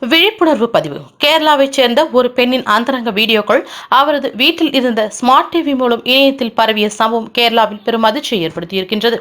விழிப்புணர்வு பதிவு. கேரளாவைச் சேர்ந்த ஒரு பெண்ணின் அந்தரங்க வீடியோக்கள் அவரது வீட்டில் இருந்த ஸ்மார்ட் டிவி மூலம் இணையத்தில் பரவிய சம்பவம் கேரளாவில் பெரும் அதிர்ச்சியை ஏற்படுத்தியிருக்கின்றது.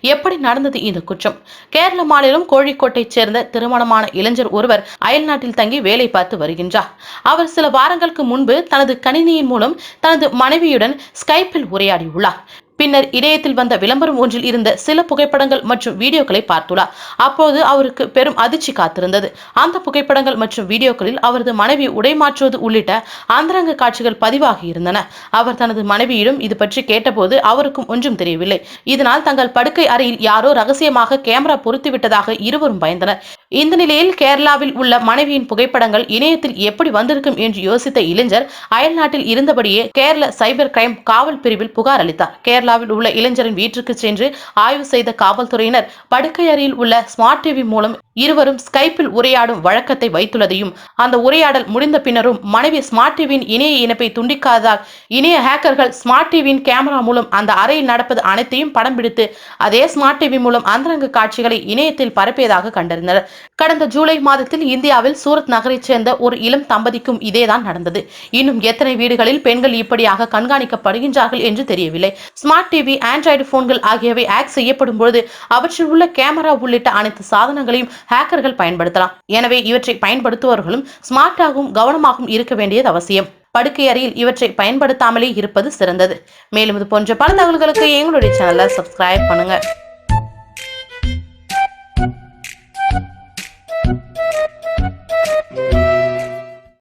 எப்படி நடந்தது இந்த குற்றம்? கேரள மாநிலம் கோழிக்கோட்டைச் சேர்ந்த திருமணமான இளைஞர் ஒருவர் அயல்நாட்டில் தங்கி வேலை பார்த்து வருகின்றார். அவர் சில வாரங்களுக்கு முன்பு தனது கணினியின் மூலம் தனது மனைவியுடன் ஸ்கைப்பில் உரையாடியுள்ளார். பின்னர் இணையத்தில் வந்த விளம்பரம் ஒன்றில் இருந்த சில புகைப்படங்கள் மற்றும் வீடியோக்களை பார்த்துள்ளார். அப்போது அவருக்கு பெரும் அதிர்ச்சி காத்திருந்தது. அந்த புகைப்படங்கள் மற்றும் வீடியோக்களில் அவரது மனைவி உடை மாற்றுவது உள்ளிட்ட அந்தரங்க காட்சிகள் பதிவாகி இருந்தன. அவர் தனது மனைவியிடம் இது பற்றி கேட்டபோது அவருக்கும் ஒன்றும் தெரியவில்லை. இதனால் தங்கள் படுக்கை அறையில் யாரோ ரகசியமாக கேமரா பொருத்திவிட்டதாக இருவரும் பயந்தனர். இந்த நிலையில் கேரளாவில் உள்ள மனைவியின் புகைப்படங்கள் இணையத்தில் எப்படி வந்திருக்கும் என்று யோசித்த இளைஞர் அயல்நாட்டில் இருந்தபடியே கேரள சைபர் கிரைம் காவல் பிரிவில் புகார் அளித்தார். கேரளாவில் உள்ள இளைஞரின் வீட்டிற்கு சென்று ஆய்வு செய்த காவல்துறையினர் படுக்கை அறையில் உள்ள ஸ்மார்ட் டிவி மூலம் இருவரும் ஸ்கைப்பில் உரையாடும் வழக்கத்தை வைத்துள்ளதையும் அந்த உரையாடல் முடிந்த பின்னரும் மனைவி ஸ்மார்ட் டிவியின் இணைய இணைப்பை துண்டிக்காததால் இணைய ஹேக்கர்கள் ஸ்மார்ட் டிவியின் கேமரா மூலம் அந்த அறையில் நடப்பது அனைத்தையும் படம் பிடித்து அதே ஸ்மார்ட் டிவி மூலம் அந்தரங்க காட்சிகளை இணையத்தில் பரப்பியதாக கண்டறிந்தனர். கடந்த ஜூலை மாதத்தில் இந்தியாவில் சூரத் நகரைச் சேர்ந்த ஒரு இளம் தம்பதிக்கும் இதேதான் நடந்தது. இன்னும் எத்தனை வீடுகளில் பெண்கள் இப்படியாக கண்காணிக்கப்படுகின்றார்கள் என்று தெரியவில்லை. ஸ்மார்ட் டிவி ஆண்ட்ராய்டு போன்கள் ஆகியவை ஹேக் செய்யப்படும் பொழுது அவற்றில் உள்ள கேமரா உள்ளிட்ட அனைத்து சாதனங்களையும் ஹேக்கர்கள் பயன்படுத்தலாம். எனவே இவற்றை பயன்படுத்துபவர்களும் ஸ்மார்ட்டாகவும் கவனமாகவும் இருக்க வேண்டியது அவசியம். படுக்கை அறையில் இவற்றை பயன்படுத்தாமலே இருப்பது சிறந்தது. மேலும் இது போன்ற பல தகவல்களுக்கு எங்களுடைய சேனலை சப்ஸ்கிரைப் பண்ணுங்க.